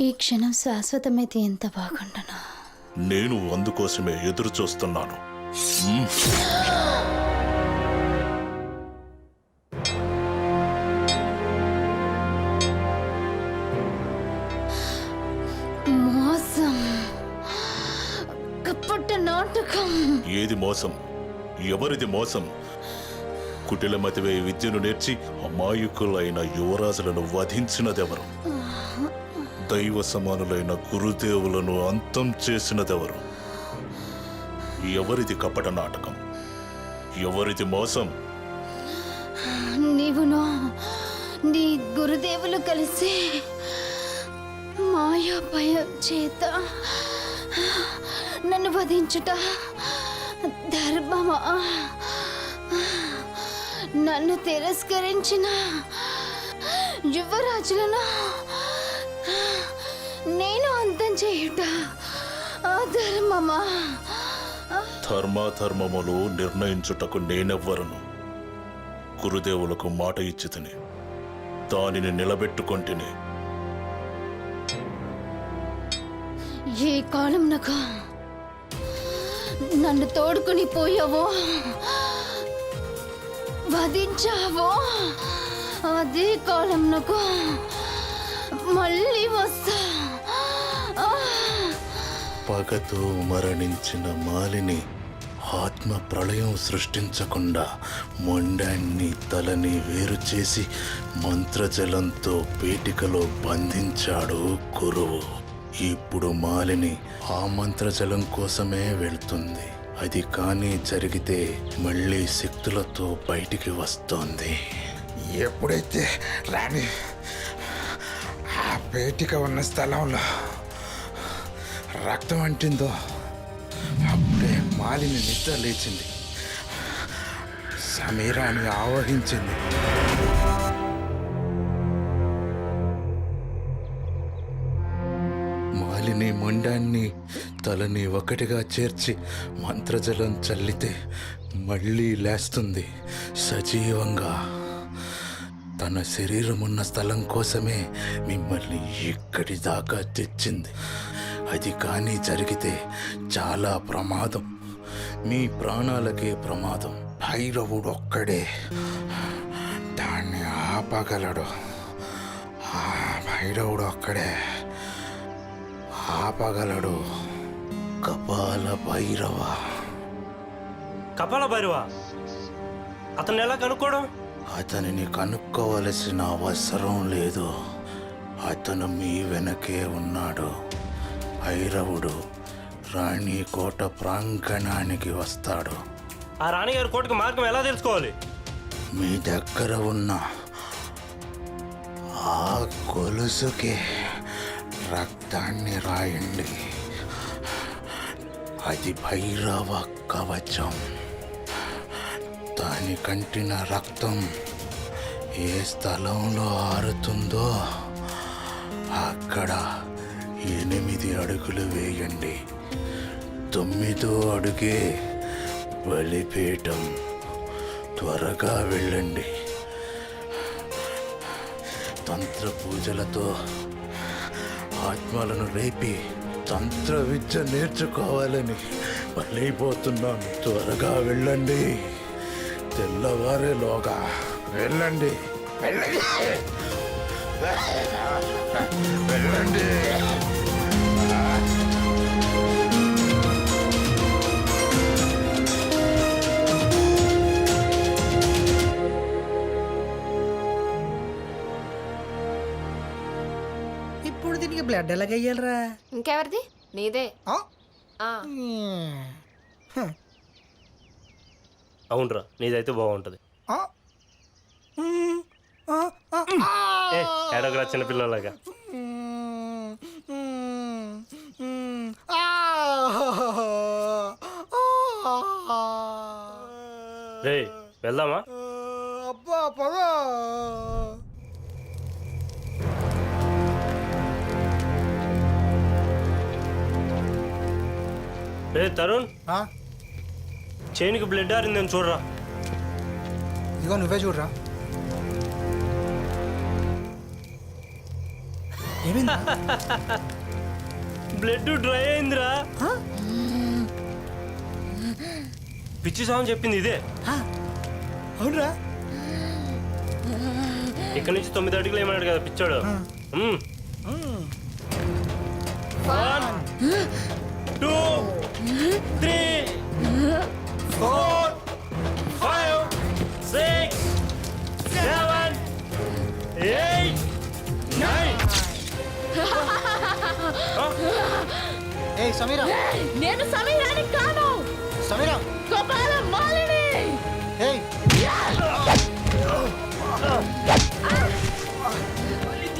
ఈ క్షణం శాశ్వతమైతే ఎంత బాగుండను. నేను అందుకోసమే ఎదురు చూస్తున్నాను మ్మ్. మోసం. కప్పట నాటకం. ఏది మోసం? ఎవరిది మోసం? కుటిలమతివే విద్యను నేర్చి అమాయకులైన యువరాజులను వధించినదెవరు? దైవ సమానులైన గురుదేవులను అంతం చేసినదెవరు? ఎవరిది కపట నాటకం? ఎవరిది మోసం? నీవును నీ గురుదేవులు కలిసి మాయాభయం చేత నన్ను వధించుట ధర్మమా? నన్ను తిరస్కరించిన యువరాజులను నేను అంతం చేయుట. ధర్మాధర్మములు నిర్ణయించుటకు నేనెవ్వరను. గురుదేవులకు మాట ఇచ్చి తిని దానిని నిలబెట్టుకొంటిని. ఏ కాలం నగా నన్ను తోడుకుని పోయావో? వధించావో? అదే కాలం నాకు? మళ్ళీ వస్తా! పగతో మరణించిన మాలిని ఆత్మ ప్రళయం సృష్టించకుండా మొండాన్ని తలని వేరు చేసి మంత్రజలంతో పీటికలో బంధించాడు గురువు ఇప్పుడు మాలిని ఆ మంత్రజలం కోసమే వెళ్తుంది. అది కానీ జరిగితే మళ్ళీ శక్తులతో బయటికి వస్తోంది. ఎప్పుడైతే రాణి ఆ పేటిక ఉన్న స్థలంలో రక్తం అంటిందో? అప్పుడే మాలిని నిద్ర లేచింది. సమీరాన్ని ఆవహించింది. మాలిని మొండాన్ని తలని ఒకటిగా చేర్చి మంత్రజలం చల్లితే మళ్ళీ లేస్తుంది. సజీవంగా తన శరీరం ఉన్న స్థలం కోసమే మిమ్మల్ని ఇక్కడి దాకా తెచ్చింది. అది కానీ జరిగితే చాలా ప్రమాదం. మీ ప్రాణాలకే ప్రమాదం. భైరవుడు ఒక్కడే. దాన్ని ఆపగలడు. ఆ భైరవుడు ఒక్కడే. ఆపగలడు. కపాల భైరవ. కపాల భైరవ? అతను ఎలా కనుక్కోవడం? అతనిని కనుక్కోవలసిన అవసరం లేదు. అతను మీ వెనకే ఉన్నాడు. భైరవుడు రాణి కోట ప్రాంగణానికి వస్తాడు. ఆ రాణిగారి కోటకి మార్గం ఎలా తెలుసుకోవాలి? మీ దగ్గర ఉన్న ఆ గొలుసుకి రక్తాన్ని రాయండి. అది భైరవ కవచం. దాని కంటిన రక్తం ఏ స్థలంలో ఆరుతుందో అక్కడ ఎనిమిది అడుగులు వేయండి. తొమ్మిదో అడుగే బలిపీఠం. త్వరగా వెళ్ళండి. తంత్ర పూజలతో ఆత్మలను రేపి తంత్ర విద్య నేర్చుకోవాలని బలైపోతున్నాను త్వరగా వెళ్ళండి. తెల్లవారేలోగా వెళ్ళండి. వెళ్ళండి. వెళ్ళండి ఇప్పుడు దీనికి బ్లడ్ ఎలాగయ్యాలరా ఇంకెవరిది? నీదే. ఆ? ఆ, అవునరా నీదైతే బాగుంటది. ఆ. ఏ ఎడగరా చిన్నపిల్లలాగా మ్మ్. మ్మ్. మ్మ్. ఆ. ఆ. రే వెళ్దామా అబ్బా పద రే తరుణ్? చైన్కి బ్లడ్ ఆరిందని చూడరా ఇదిగో నువ్వే చూడరా బ్లడ్ డ్రై అయిందిరా. పిచ్చి సాంగ్ చెప్పింది ఇదే. అవునరా. ఇక్కడ నుంచి తొమ్మిది అడుగులు ఏమన్నాడు కదా పిచ్చాడు. One two three four five six seven eight Sameera. నేను సమయానికి కాను. సమీరా. గోపాల మాలిని. ఏయ్.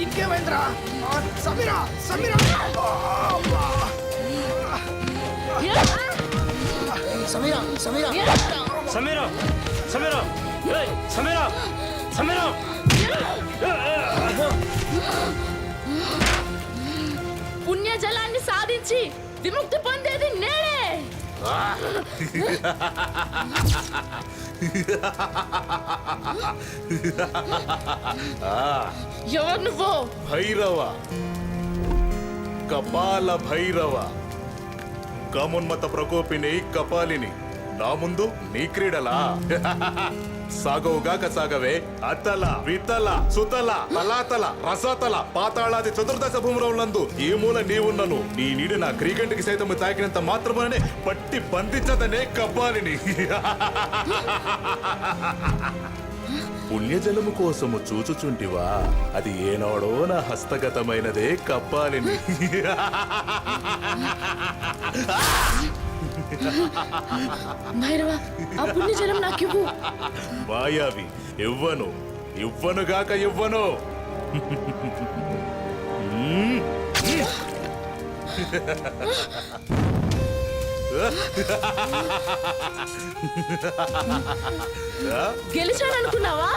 ఇంకేమైందిరా? సమీరా సమీరా. సమీరా సమీరా. సమీరా సమీరా. ఏయ్, సమీరా సమీరా. పుణ్యజలాన్ని సాధించి విముక్తి పొందేది నేనే! ఎవరు నువ్వు? భైరవ. కపాల భైరవ. గమున్మత ప్రకోపిని కపాలిని. నా ముందు నీ క్రీడలా? సాగవుగాక సాగవే అతల విత్తల సుతల తలాతల రసతల పాతాళాది చతుర్దశ భూములందు ఏ మూల నీవున్నను. నీ నీడు నా క్రీగంటికి సైతం తాకినంత మాత్రమే పట్టి బంధించదనే కపాలిని. పుణ్యజలము కోసము చూచుచుంటివా? అది ఏనాడో నా హస్తగతమైనదే కప్పాలిని భైరవ ఆ పుణ్యజలం నాకు ఇవ్వు మాయావి ఇవ్వను. ఇవ్వనుగాక ఇవ్వను. గెలిచాననుకున్నావా?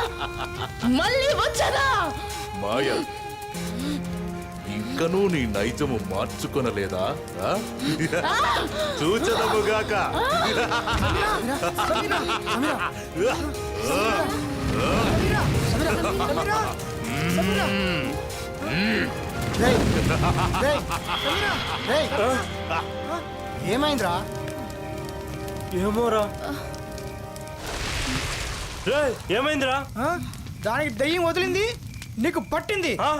మళ్ళీ వచ్చదా? మాయ. ఇంకనూ నీ నైజము మార్చుకొనలేదా? చూచదముగాక ఏమైందిరా? ఏమోరా. ఏమైందిరా? దానికి దయ్యం వదిలింది నీకు పట్టింది. ఆ?